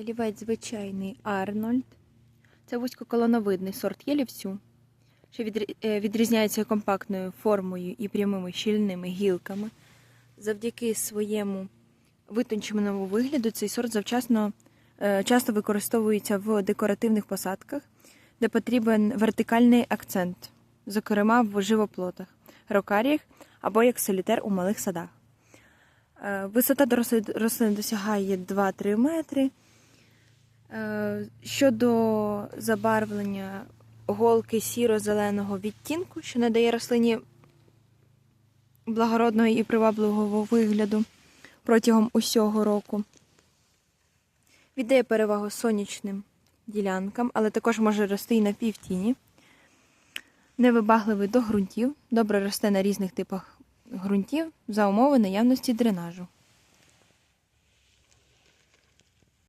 Олівець звичайний Арнольд. Це вузькоколоновидний сорт єлівцю, що е, відрізняється компактною формою і прямими щільними гілками. Завдяки своєму витонченому вигляду цей сорт завчасно е, часто використовується в декоративних посадках, де потрібен вертикальний акцент, зокрема в живоплотах, рокаріях або як солітер у малих садах. Е, Висота дорослої рослини досягає 2-3 метри. Е, Щодо забарвлення голки сіро-зеленого відтінку, що надає рослині благородного і привабливого вигляду протягом усього року. Віддає перевагу сонячним ділянкам, але також може рости і на півтіні. Невибагливий до ґрунтів, добре росте на різних типах ґрунтів за умови наявності дренажу.